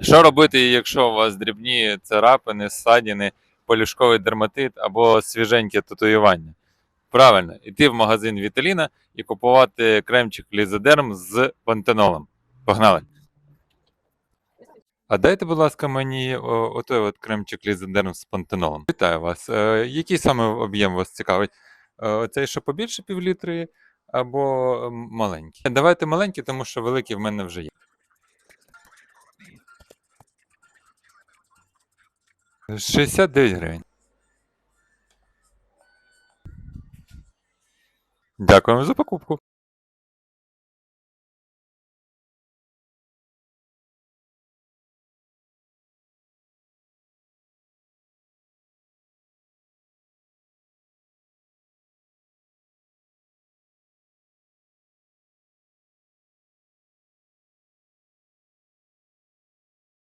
Що робити, якщо у вас дрібні царапини, ссадини, полюшковий дерматит або свіженьке татуювання? Правильно, йти в магазин Віталіна і купувати кремчик Лізодерм з пантенолом. Погнали! А дайте, будь ласка, мені отой от кремчик Лізодерм з пантенолом. Вітаю вас. Е, який саме об'єм вас цікавить? Е, оцей, що побільше півлітри, або маленький? Давайте маленький, тому що великий в мене вже є. 69 гривень. Дякуємо за покупку.